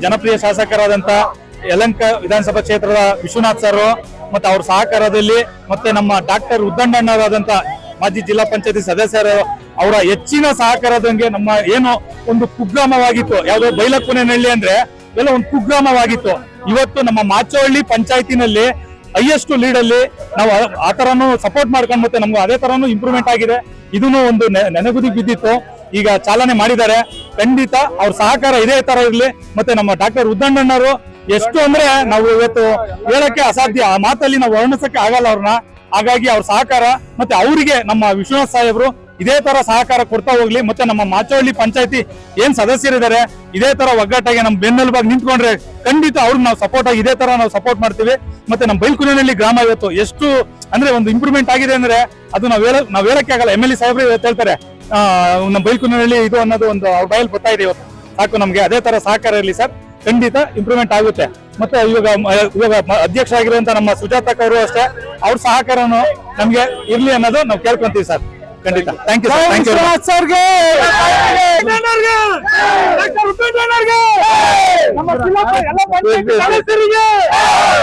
ಜನಪ್ರಿಯ ಶಾಸಕರಾದಂತ ಯಲಂಕ ವಿಧಾನಸಭಾ ಕ್ಷೇತ್ರದ ವಿಶ್ವನಾಥ್ ಸರ್ ಮತ್ತೆ ಅವ್ರ ಸಹಕಾರದಲ್ಲಿ ಮತ್ತೆ ನಮ್ಮ ಡಾಕ್ಟರ್ ಉದ್ದಂಡಣ್ಣರಾದಂತ ಮಾಜಿ ಜಿಲ್ಲಾ ಪಂಚಾಯತಿ ಸದಸ್ಯರು ಅವರ ಹೆಚ್ಚಿನ ಸಹಕಾರದಂಗೆ ನಮ್ಮ ಏನು ಒಂದು ಕುಗ್ರಾಮವಾಗಿತ್ತು. ಯಾವುದೋ ಬೈಲಕ್ಕುನಹಳ್ಳಿ ಅಂದ್ರೆ ಎಲ್ಲ ಒಂದು ಕುಗ್ರಾಮವಾಗಿತ್ತು. ಇವತ್ತು ನಮ್ಮ ಮಾಚೋಹಳ್ಳಿ ಪಂಚಾಯತಿನಲ್ಲಿ ಹೈಯೆಸ್ಟ್ ಲೀಡ್ ಅಲ್ಲಿ ನಾವು ಆ- ತರನು ಸಪೋರ್ಟ್ ಮಾಡ್ಕೊಂಡು ಮತ್ತೆ ನಮ್ಗೆ ಅದೇ ತರನು ಇಂಪ್ರೂವ್ಮೆಂಟ್ ಆಗಿದೆ. ಇದನ್ನು ಒಂದು ನೆ- ನೆನಗುದಿಗೆ ಬಿದ್ದಿತ್ತು. ಈಗ ಚಾಲನೆ ಮಾಡಿದ್ದಾರೆ. ಖಂಡಿತ ಅವ್ರ ಸಹಕಾರ ಇದೇ ತರ ಇರಲಿ. ಮತ್ತೆ ನಮ್ಮ ಡಾಕ್ಟರ್ ಉದ್ದಂಡಣ್ಣರು ಎಷ್ಟು ಅಂದ್ರೆ ನಾವು ಇವತ್ತು ಹೇಳಕ್ಕೆ ಅಸಾಧ್ಯ. ಆ ಮಾತಲ್ಲಿ ನಾವು ವರ್ಣಿಸಕ್ಕೆ ಆಗಲ್ಲ ಅವ್ರನ್ನ. ಹಾಗಾಗಿ ಅವ್ರ ಸಹಕಾರ ಮತ್ತೆ ಅವರಿಗೆ ನಮ್ಮ ವಿಶ್ವನಾಥ್ ಸಾಹೇಬ್ರು ಇದೇ ತರ ಸಹಕಾರ ಕೊಡ್ತಾ ಹೋಗ್ಲಿ. ಮತ್ತೆ ನಮ್ಮ ಮಾಚೋಳ್ಳಿ ಪಂಚಾಯತಿ ಏನ್ ಸದಸ್ಯರಿದ್ದಾರೆ ಇದೇ ತರ ಒಗ್ಗಟ್ಟಾಗಿ ನಮ್ಮ ಬೆನ್ನೆಲುಬಾಗಿ ನಿಂತ್ಕೊಂಡ್ರೆ ಖಂಡಿತ ಅವ್ರಿಗೆ ನಾವು ಸಪೋರ್ಟ್ ಆಗಿ ಇದೇ ತರ ನಾವು ಸಪೋರ್ಟ್ ಮಾಡ್ತೀವಿ. ಮತ್ತೆ ನಮ್ಮ ಬೈಲ್ಕುಲಿನಲ್ಲಿ ಗ್ರಾಮ ಇವತ್ತು ಎಷ್ಟು ಅಂದ್ರೆ ಒಂದು ಇಂಪ್ರೂವ್ಮೆಂಟ್ ಆಗಿದೆ ಅಂದ್ರೆ ಅದು ನಾವ್ ನಾವ್ ಹೇಳಕ್ಕೆ ಆಗಲ್ಲ. ಎಂ ಎಲ್ ಎ ಸಾಹೇಬ್ರು ಹೇಳ್ತಾರೆ ನಮ್ಮ ಬೈಲ್ಕುನಲ್ಲಿ ಇದು ಅನ್ನೋದು ಒಂದು ಅವ್ರ ಬಯಲ್ ಬರ್ತಾ ಇದೆ ಇವತ್ತು ಸಾಕು ನಮಗೆ ಅದೇ ತರ ಸಹಕಾರ ಇರಲಿ ಸರ್ ಖಂಡಿತ ಇಂಪ್ರೂವ್ಮೆಂಟ್ ಆಗುತ್ತೆ ಮತ್ತೆ ಇವಾಗ ಇವಾಗ ಅಧ್ಯಕ್ಷ ಆಗಿರುವಂತ ನಮ್ಮ ಸುಜಾತಕ್ ಅವರು ಅಷ್ಟೇ ಅವ್ರ ಸಹಕಾರನು ನಮ್ಗೆ ಇರ್ಲಿ ಅನ್ನೋದು ನಾವು ಕೇಳ್ಕೊಂತೀವಿ ಸರ್ ಖಂಡಿತ thank you sir thank you ಸರ್ಗೆ ನಮ್ಮ